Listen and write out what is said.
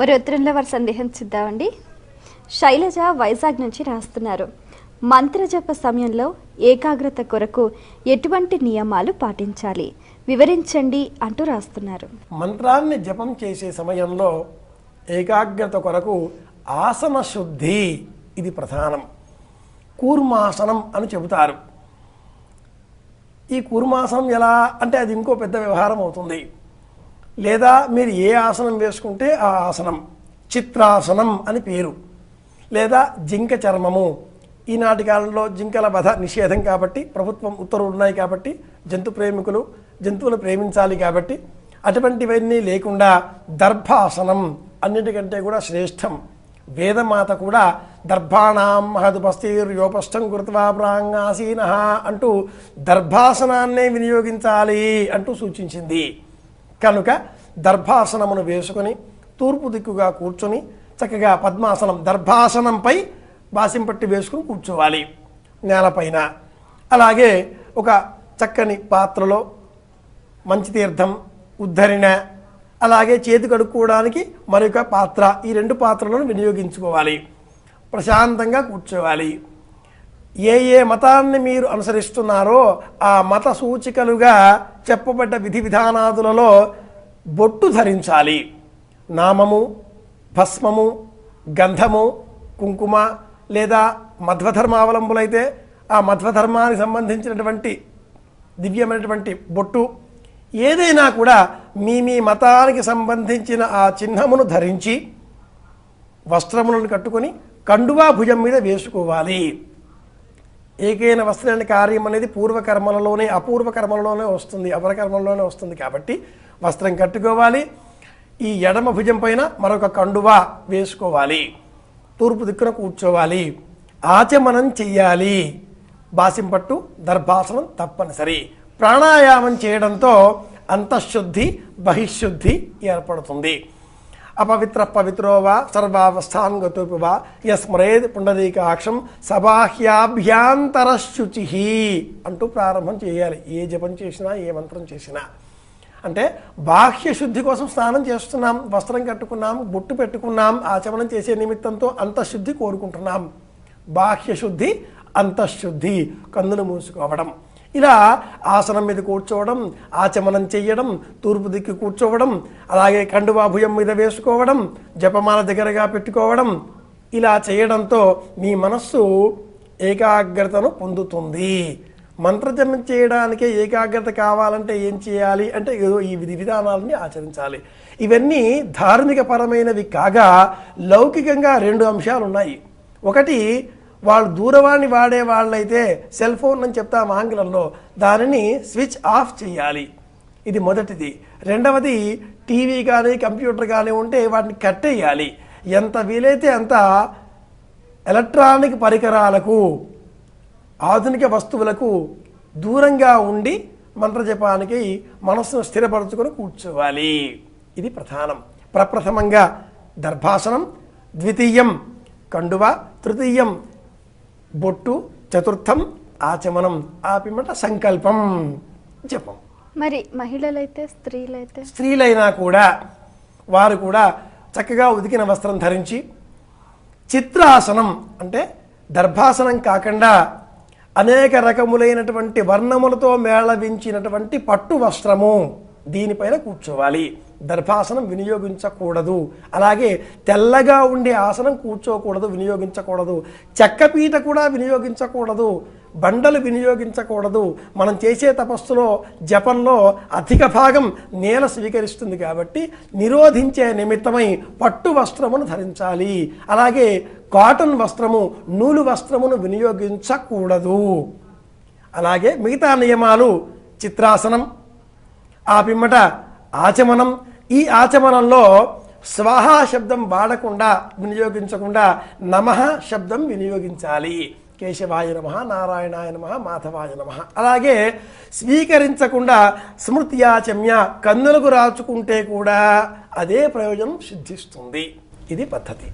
మరి ఉత్తరంలో వారి సందేహం చూద్దామండి. శైలజ వైజాగ్ నుంచి రాస్తున్నారు. మంత్రజప సమయంలో ఏకాగ్రత కొరకు ఎటువంటి నియమాలు పాటించాలి? వివరించండి అంటూ రాస్తున్నారు. మంత్రాన్ని జపం చేసే సమయంలో ఏకాగ్రత కొరకు ఆసన శుద్ధి ఇది ప్రధానం. కూర్మాసనం అని చెబుతారు. ఈ కూర్మాసనం ఎలా? అంటే అది ఇంకో పెద్ద వ్యవహారం అవుతుంది. లేదా మీరు ఏ ఆసనం వేసుకుంటే ఆ ఆసనం? చిత్రాసనం అని పేరు. లేదా జింక చర్మము. ఈనాటి కాలంలో జింకల వధ నిషేధం కాబట్టి ప్రభుత్వం ఉత్తర్వులు ఉన్నాయి కాబట్టి జంతు ప్రేమికులు జంతువులు ప్రేమించాలి కాబట్టి అటువంటివన్నీ లేకుండా దర్భాసనం అన్నిటికంటే కూడా శ్రేష్టం. వేదమాత కూడా దర్భాణం మహదుపస్థిర్యోపష్టం కృత్వా ప్రాంగాసీన అంటూ దర్భాసనాన్నే వినియోగించాలి అంటూ సూచించింది. కనుక దర్భాసనమును వేసుకొని తూర్పు దిక్కుగా కూర్చొని చక్కగా పద్మాసనం దర్భాసనంపై బాసింపట్టి వేసుకుని కూర్చోవాలి నేలపైన. అలాగే ఒక చక్కని పాత్రలో మంచి తీర్థం ఉద్ధరిణ అలాగే చేతి కడుక్కోవడానికి మరొక పాత్ర. ఈ రెండు పాత్రలను వినియోగించుకోవాలి. ప్రశాంతంగా కూర్చోవాలి. ఏ ఏ మతాన్ని మీరు అనుసరిస్తున్నారో ఆ మత సూచికలుగా చెప్పబడ్డ విధి విధానాదులలో బొట్టు ధరించాలి. నామము భస్మము గంధము కుంకుమ లేదా మధ్వధర్మావలంబులైతే ఆ మధ్వధర్మానికి సంబంధించినటువంటి దివ్యమైనటువంటి బొట్టు. ఏదైనా కూడా మీ మీ మతానికి సంబంధించిన ఆ చిహ్నమును ధరించి వస్త్రములను కట్టుకొని కండువా భుజం మీద వేసుకోవాలి. ఏకైన వస్త్రాన్ని కార్యం అనేది పూర్వకర్మలలోనే అపూర్వ కర్మలలోనే వస్తుంది అపరకర్మలలోనే వస్తుంది. కాబట్టి వస్త్రం కట్టుకోవాలి ఈ ఎడమ భుజం పైన మరొక కండువా వేసుకోవాలి తూర్పు దిక్కున కూర్చోవాలి ఆచమనం చెయ్యాలి. బాసింపట్టు దర్భాసనం తప్పనిసరి. ప్రాణాయామం చేయడంతో అంతఃశుద్ధి బహిశుద్ధి ఏర్పడుతుంది. అపవిత్ర పవిత్రో వా సర్వావస్థాన్ గతోపి వా యస్మరేద్ పుండరీకాక్షం సబాహ్యాభ్యాంతరశుచి అంటూ ప్రారంభం చేయాలి. ఏ జపం చేసినా ఏ మంత్రం చేసినా. అంటే బాహ్య శుద్ధి కోసం స్నానం చేస్తున్నాం వస్త్రం కట్టుకున్నాం బొట్టు పెట్టుకున్నాం ఆచమనం చేసే నిమిత్తంతో అంతఃశుద్ధి కోరుకుంటున్నాం. బాహ్య శుద్ధి అంతఃశుద్ధి కన్నులు మూసుకోవడం. ఇలా ఆసనం మీద కూర్చోవడం ఆచమనం చెయ్యడం తూర్పు దిక్కు కూర్చోవడం అలాగే కండువా భుజం మీద వేసుకోవడం జపమాల దగ్గరగా పెట్టుకోవడం ఇలా చేయడంతో మీ మనస్సు ఏకాగ్రతను పొందుతుంది. మంత్రజపం చేయడానికే ఏకాగ్రత కావాలంటే ఏం చేయాలి అంటే ఏదో ఈ విధి విధానాలని ఆచరించాలి. ఇవన్నీ ధార్మిక పరమైనవి కాగా లౌకికంగా రెండు అంశాలు ఉన్నాయి ఒకటి వాళ్ళు దూరవాణి వాడే వాళ్ళైతే సెల్ ఫోన్ అని చెప్తాం ఆంగ్లంలో. దానిని స్విచ్ ఆఫ్ చేయాలి. ఇది మొదటిది. రెండవది టీవీ కానీ కంప్యూటర్ కానీ ఉంటే వాటిని కట్టేయాలి. ఎంత వీలైతే అంత ఎలక్ట్రానిక్ పరికరాలకు ఆధునిక వస్తువులకు దూరంగా ఉండి మంత్రజపానికి మనస్సును స్థిరపరచుకొని కూర్చోవాలి. ఇది ప్రధానం. ప్రప్రథమంగా దర్భాసనం ద్వితీయం కండువ తృతీయం బొట్టు చతుర్థం ఆచమనం ఆ పిమ్మట సంకల్పం జపం. మరి మహిళలైతే స్త్రీలైతే? స్త్రీలైనా కూడా వారు కూడా చక్కగా ఉతికిన వస్త్రం ధరించి చిత్రాసనం అంటే దర్భాసనం కాకుండా అనేక రకములైనటువంటి వర్ణములతో మేళవించినటువంటి పట్టు వస్త్రము దీనిపైన కూర్చోవాలి. దర్భాసనం వినియోగించకూడదు. అలాగే తెల్లగా ఉండే ఆసనం కూర్చోకూడదు వినియోగించకూడదు. చెక్కపీట కూడా వినియోగించకూడదు. బండలు వినియోగించకూడదు. మనం చేసే తపస్సులో జపంలో అధిక భాగం నేల స్వీకరిస్తుంది కాబట్టి నిరోధించే నిమిత్తమై పట్టు వస్త్రమును ధరించాలి. అలాగే కాటన్ వస్త్రము నూలు వస్త్రమును వినియోగించకూడదు. అలాగే మిగతా నియమాలు చిత్రాసనం ఆ పిమ్మట ఆచమనం ఈ ఆచమనంలో స్వాహా శబ్దం వాడకుండా వినియోగించకుండా నమః శబ్దం వినియోగించాలి. కేశవాయ నమ నారాయణాయ నమ మాధవాయ నమ. అలాగే స్వీకరించకుండా స్మృత్యాచమ్య కన్నులకు రాచుకుంటే కూడా అదే ప్రయోజనం సిద్ధిస్తుంది. ఇది పద్ధతి.